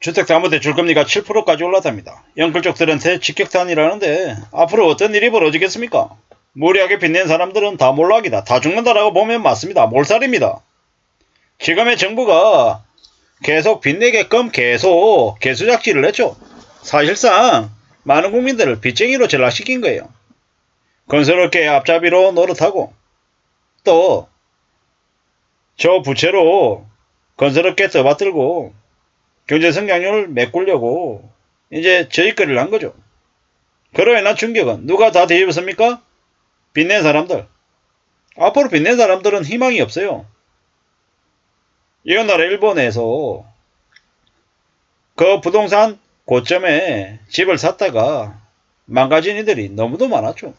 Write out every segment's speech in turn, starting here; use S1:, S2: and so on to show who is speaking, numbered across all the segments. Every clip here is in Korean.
S1: 주택 담보대출금리가 7%까지 올랐답니다. 연끌족들한테 직격탄이라는데 앞으로 어떤 일이 벌어지겠습니까? 무리하게 빚낸 사람들은 다 몰락이다. 다 죽는다라고 보면 맞습니다. 몰살입니다. 지금의 정부가 계속 빚내게끔 계속 개수작질을 했죠. 사실상 많은 국민들을 빚쟁이로 전락시킨 거예요. 건설업계 앞잡이로 노릇하고 또 저 부채로 건설업계 떠받들고 경제 성장률 메꾸려고 이제 저희거리를 한 거죠. 인한 충격은 누가 다 대입했습니까? 빚낸 사람들. 앞으로 빚낸 사람들은 희망이 없어요. 이런 나라 일본에서 그 부동산 고점에 집을 샀다가 망가진 이들이 너무도 많았죠.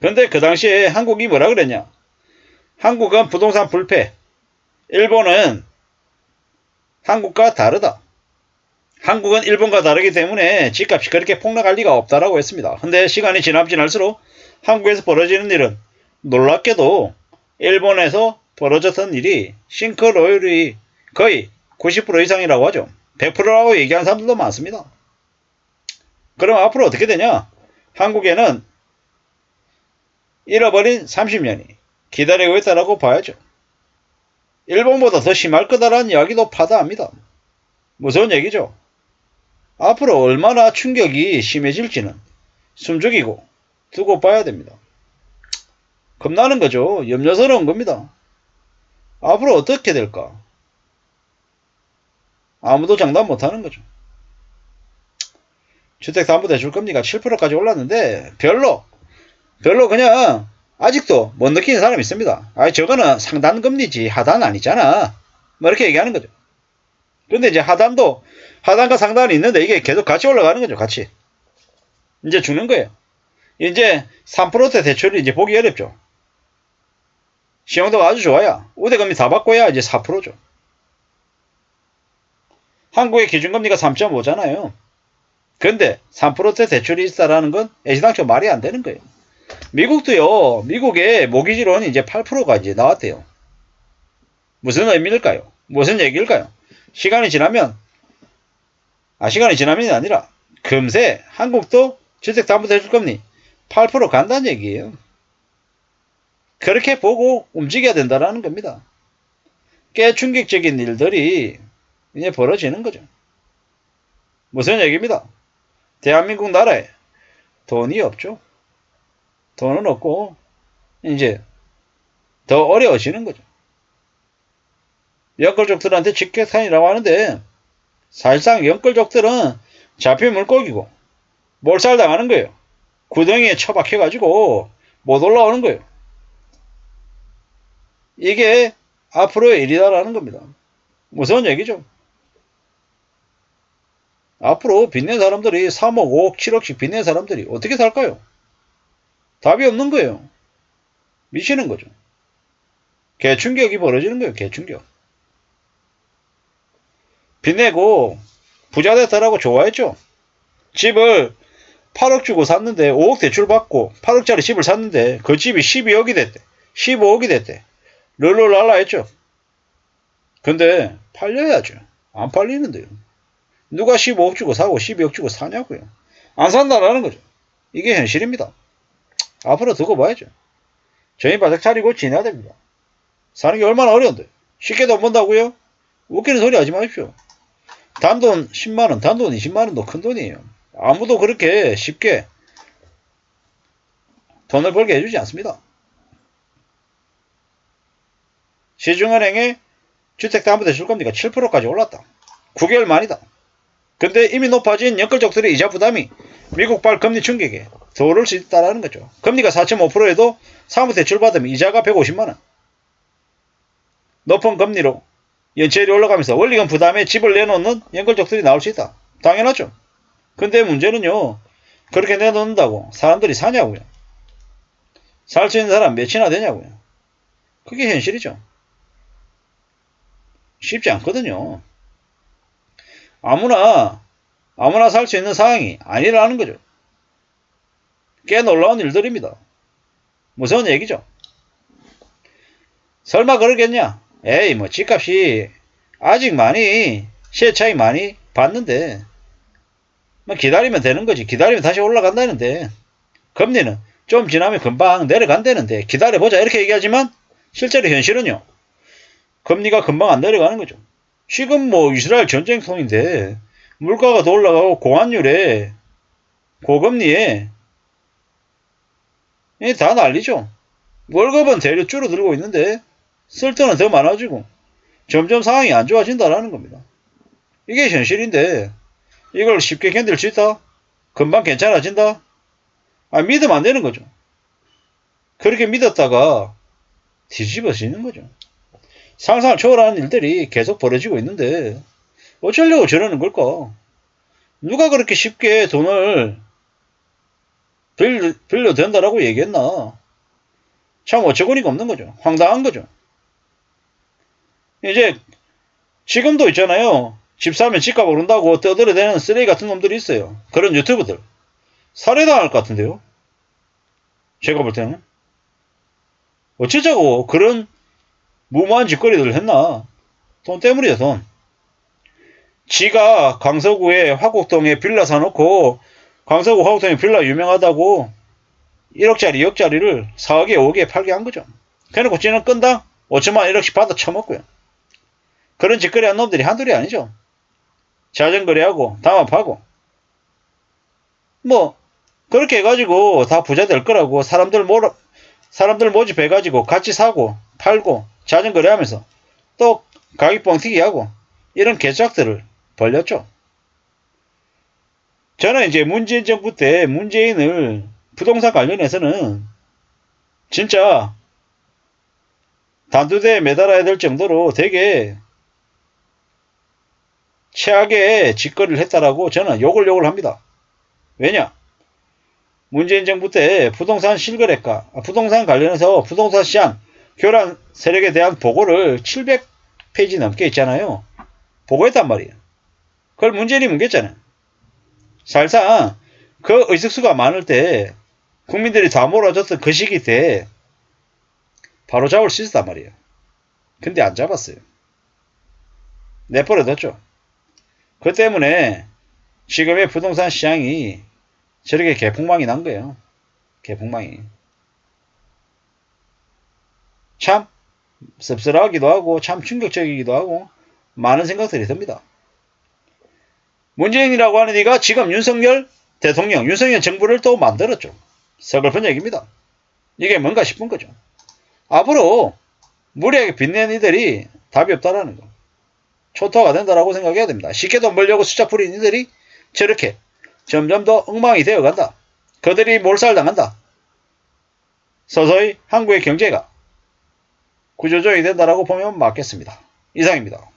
S1: 근데 그 당시에 한국이 뭐라 그랬냐? 한국은 부동산 불패. 일본은 한국과 다르다. 한국은 일본과 다르기 때문에 집값이 그렇게 폭락할 리가 없다라고 했습니다. 근데 시간이 지나면 지날수록 한국에서 벌어지는 일은 놀랍게도 일본에서 벌어졌던 일이 싱크로율이 거의 90% 이상이라고 하죠. 100%라고 얘기하는 사람들도 많습니다. 그럼 앞으로 어떻게 되냐? 한국에는 잃어버린 30년이 기다리고 있다라고 봐야죠. 일본보다 더 심할 거다라는 이야기도 파다합니다. 무서운 얘기죠. 앞으로 얼마나 충격이 심해질지는 숨죽이고 두고 봐야 됩니다. 겁나는 거죠. 염려스러운 겁니다. 앞으로 어떻게 될까? 아무도 장담 못하는 거죠. 주택담보대출금리가 7%까지 올랐는데 별로 별로 그냥 아직도 못 느끼는 사람이 있습니다. 아, 저거는 상단금리지 하단 아니잖아. 뭐 이렇게 얘기하는 거죠. 근데 이제 하단도 하단과 상단이 있는데 이게 계속 같이 올라가는 거죠. 같이. 이제 죽는 거예요. 이제 3%대 대출이 이제 보기 어렵죠. 시행도가 아주 좋아야 우대금리 다 받고야 이제 4%죠. 한국의 기준금리가 3.5잖아요. 근데 3%대 대출이 있다라는 건 애시당초 말이 안 되는 거예요. 미국도요, 미국의 모기지론이 이제 8%가 이제 나왔대요. 무슨 의미일까요? 무슨 얘기일까요? 시간이 지나면, 아, 시간이 지나면이 아니라, 금세 한국도 주택 담보대출금리 8% 간다는 얘기예요. 그렇게 보고 움직여야 된다라는 겁니다. 꽤 충격적인 일들이 이제 벌어지는 거죠. 무슨 얘기입니다. 대한민국 나라에 돈이 없죠. 돈은 없고 이제 더 어려워지는 거죠. 연끌족들한테 직격탄이라고 하는데 사실상 연끌족들은 잡힌 물고기고 몰살당하는 거예요. 구덩이에 처박혀가지고 못 올라오는 거예요. 이게 앞으로의 일이다라는 겁니다. 무서운 얘기죠. 앞으로 빚낸 사람들이 3억, 5억, 7억씩 빚낸 사람들이 어떻게 살까요? 답이 없는 거예요. 미치는 거죠. 개충격이 벌어지는 거예요. 개충격. 빚내고 부자 됐다라고 좋아했죠. 집을 8억 주고 샀는데 5억 대출 받고 8억짜리 집을 샀는데 그 집이 12억이 됐대. 15억이 됐대. 럴럴랄라 했죠. 근데 팔려야죠. 안 팔리는데요. 누가 15억 주고 사고 12억 주고 사냐고요. 안 산다라는 거죠. 이게 현실입니다. 앞으로 두고 봐야죠. 저희 바닥 차리고 지내야 됩니다. 사는 게 얼마나 어려운데. 쉽게 돈 번다고요? 웃기는 소리 하지 마십시오. 단돈 10만원, 단돈 20만원도 큰 돈이에요. 아무도 그렇게 쉽게 돈을 벌게 해주지 않습니다. 시중은행의 주택담보대출금리가 7%까지 올랐다. 9개월 만이다. 근데 이미 높아진 연끌족들의 이자 부담이 미국발 금리 충격에 더 오를 수 있다는 거죠. 금리가 4.5%에도 사무대출 받으면 이자가 150만원. 높은 금리로 연체율이 올라가면서 원리금 부담에 집을 내놓는 연끌족들이 나올 수 있다. 당연하죠. 근데 문제는요. 그렇게 내놓는다고 사람들이 사냐고요. 살 수 있는 사람 몇이나 되냐고요. 그게 현실이죠. 쉽지 않거든요. 아무나 아무나 살 수 있는 상황이 아니라는 거죠. 꽤 놀라운 일들입니다. 무서운 얘기죠. 설마 그러겠냐? 에이 뭐 집값이 아직 많이 시세 차이 많이 봤는데 뭐 기다리면 되는 거지. 기다리면 다시 올라간다는데 금리는 좀 지나면 금방 내려간다는데 기다려보자 이렇게 얘기하지만 실제로 현실은요. 금리가 금방 안 내려가는 거죠. 지금 뭐 이스라엘 전쟁통인데 물가가 더 올라가고 공환율에 고금리에 이다 난리죠. 월급은 대려 줄어들고 있는데 쓸 때는 더 많아지고 점점 상황이 안 좋아진다라는 겁니다. 이게 현실인데 이걸 쉽게 견딜 수 있다? 금방 괜찮아진다? 아, 믿으면 안 되는 거죠. 그렇게 믿었다가 뒤집어지는 거죠. 상상을 초월하는 일들이 계속 벌어지고 있는데 어쩌려고 저러는 걸까? 누가 그렇게 쉽게 돈을 빌려, 빌려 된다라고 얘기했나? 참 어처구니가 없는 거죠. 황당한 거죠. 이제 지금도 있잖아요. 집 사면 집값 오른다고 떠들어대는 쓰레기 같은 놈들이 있어요. 그런 유튜브들. 살해당할 것 같은데요. 제가 볼 때는. 어쩌자고 그런 무모한 짓거리들을 했나. 돈 때문이야 돈. 지가 강서구에 화곡동에 빌라 사놓고 강서구 화곡동에 빌라 유명하다고 1억짜리 2억짜리를 4억에 5억에 팔게 한 거죠. 그래놓고 찌는 건당 5천만 1억씩 받아 처먹고요. 그런 짓거리 한 놈들이 한둘이 아니죠. 자전거래하고 담합하고 뭐 그렇게 해가지고 다 부자 될 거라고 사람들 몰아 사람들 모집해가지고 같이 사고 팔고 자전거래하면서 또 가격 뻥튀기 하고 이런 개짝들을 벌렸죠. 저는 이제 문재인 정부 때 문재인을 부동산 관련해서는 진짜 단두대에 매달아야 될 정도로 되게 최악의 짓거리를 했다라고 저는 욕을 욕을 합니다. 왜냐? 문재인 정부 때 부동산 실거래가, 아, 부동산 관련해서 부동산 시장 교란 세력에 대한 보고를 700페이지 넘게 있잖아요. 보고했단 말이에요. 그걸 문재인이 뭉갰잖아요. 사실상 그 의석수가 많을 때 국민들이 다 몰아줬던 그 시기 때 바로 잡을 수 있었단 말이에요. 근데 안 잡았어요. 내버려뒀죠. 그 때문에 지금의 부동산 시장이 저렇게 개풍망이 난 거예요. 개풍망이. 참 씁쓸하기도 하고 참 충격적이기도 하고 많은 생각들이 듭니다. 문재인이라고 하는 이가 지금 윤석열 대통령, 윤석열 정부를 또 만들었죠. 서글픈 얘기입니다. 이게 뭔가 싶은 거죠. 앞으로 무리하게 빚낸 이들이 답이 없다라는 거. 초토화가 된다라고 생각해야 됩니다. 쉽게 돈 벌려고 수작 부린 이들이 저렇게 점점 더 엉망이 되어 간다. 그들이 몰살당한다. 서서히 한국의 경제가 구조조정이 된다라고 보면 맞겠습니다. 이상입니다.